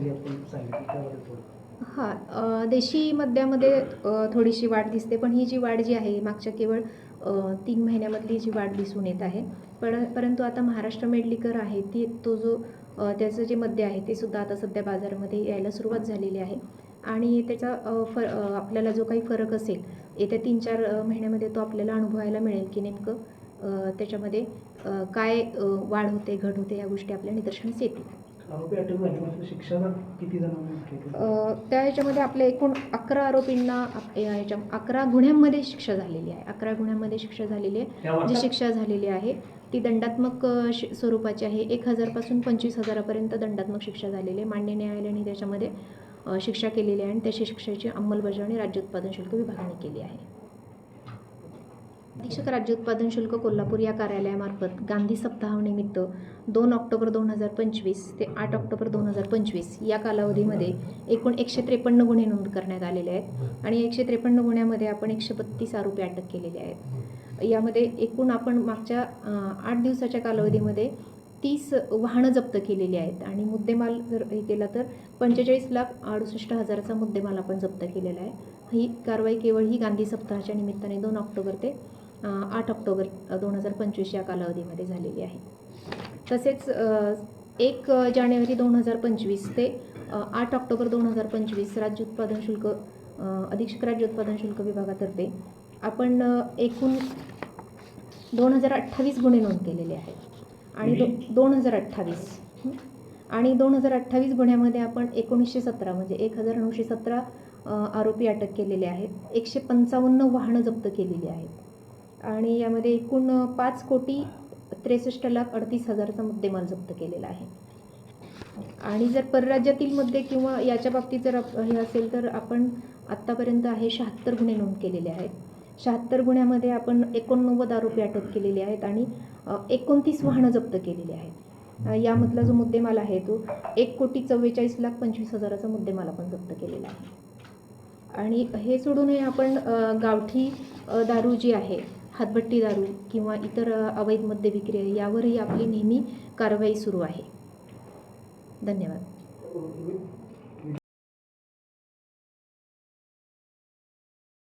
त्याबद्दल थोडं. हां देशी मद्यामध्ये थोडीशी वाढ दिसते पण ही जी वाढ जी आहे मागच्या केवळ तीन महिन्यामधली जी वाढ दिसून येत आहे. पण परंतु आता महाराष्ट्र मेडलिकर आहे ती तो जो त्याचं जे मद्य आहे ते सुद्धा आता सध्या बाजारामध्ये यायला सुरुवात झालेली आहे. आणि त्याचा फर आपल्याला जो काही फरक असेल येत्या तीन चार महिन्यामध्ये तो आपल्याला अनुभवायला मिळेल की नेमकं त्याच्यामध्ये काय वाढ होते घट होते या गोष्टी आपल्या निदर्शनास येतील. आरोपी अटक किती जणांना त्या ह्याच्यामध्ये आपल्या एकूण अकरा आरोपींना आप- या ह्याच्या अकरा गुन्ह्यांमध्ये शिक्षा झालेली आहे. अकरा गुन्ह्यांमध्ये शिक्षा झालेली आहे. जी शिक्षा झालेली आहे ती दंडात्मक स्वरूपाची आहे. एक हजारपासून पंचवीस हजारापर्यंत दंडात्मक शिक्षा झालेली आहे. मान्य न्यायालयाने त्याच्यामध्ये शिक्षा केलेली आहे आणि त्या शिक्षेची अंमलबजावणी राज्य उत्पादन शुल्क विभागाने केली आहे. अधीक्षक राज्य उत्पादन शुल्क कोल्हापूर या कार्यालयामार्फत गांधी सप्ताहानिमित्त दोन ऑक्टोबर दोन हजार पंचवीस ते आठ ऑक्टोबर दोन हजार पंचवीस या कालावधीमध्ये एकूण एकशे त्रेपन्न गुन्हे नोंद करण्यात आलेले आहेत आणि एकशे त्रेपन्न गुन्ह्यामध्ये आपण एकशे बत्तीस आरोपी अटक केलेले आहेत. यामध्ये एकूण आपण मागच्या आठ दिवसाच्या कालावधीमध्ये तीस वाहनं जप्त केलेली आहेत आणि मुद्देमाल जर हे केला तर पंचेचाळीस लाख अडुसष्ट हजाराचा मुद्देमाल आपण जप्त केलेला आहे. ही कारवाई केवळ ही गांधी सप्ताहाच्या निमित्ताने दोन ऑक्टोबर ते आठ ऑक्टोबर दोन हजार पंचवीस या कालावधीमध्ये झालेली आहे. तसेच एक जानेवारी दोन हजार पंचवीस ते आठ ऑक्टोबर दोन हजार पंचवीस राज्य उत्पादन शुल्क अधीक्षक राज्य उत्पादन शुल्क विभागातर्फे आपण एकूण दोन हजार अठ्ठावीस गुन्हे नोंद केलेले आहेत. आणि दो दोन हजार अठ्ठावीस? आणि दोन हजार अठ्ठावीस गुन्ह्यामध्ये आपण एकोणीसशे सतरा म्हणजे एक हजार नऊशे सतरा आरोपी अटक केलेले आहेत. एकशे पंचावन्न वाहनं जप्त केलेली आहेत. आणि यामध्ये एकूण पाच कोटी त्रेसष्ट लाख अडतीस हजारचा मुद्देमाल जप्त केलेला आहे. आणि जर परराज्यातील मुद्दे किंवा याच्या बाबतीत जर आप- हे असेल तर आपण आत्तापर्यंत आहे शहात्तर गुन्हे नोंद केलेले आहेत. शहात्तर गुन्ह्यामध्ये आपण एकोणनव्वद आरोपी अटक केलेले आहेत आणि एकोणतीस वाहनं जप्त केलेली आहेत. यामधला जो मुद्देमाल आहे तो एक कोटी चव्वेचाळीस लाख पंचवीस हजाराचा मुद्देमाल आपण जप्त केलेला आहे. आणि हे सोडूनही आपण गावठी दारू जी आहे हातभट्टी दारू किंवा इतर अवैध मद्य विक्री यावरही आपली नेहमी कारवाई सुरू आहे. धन्यवाद.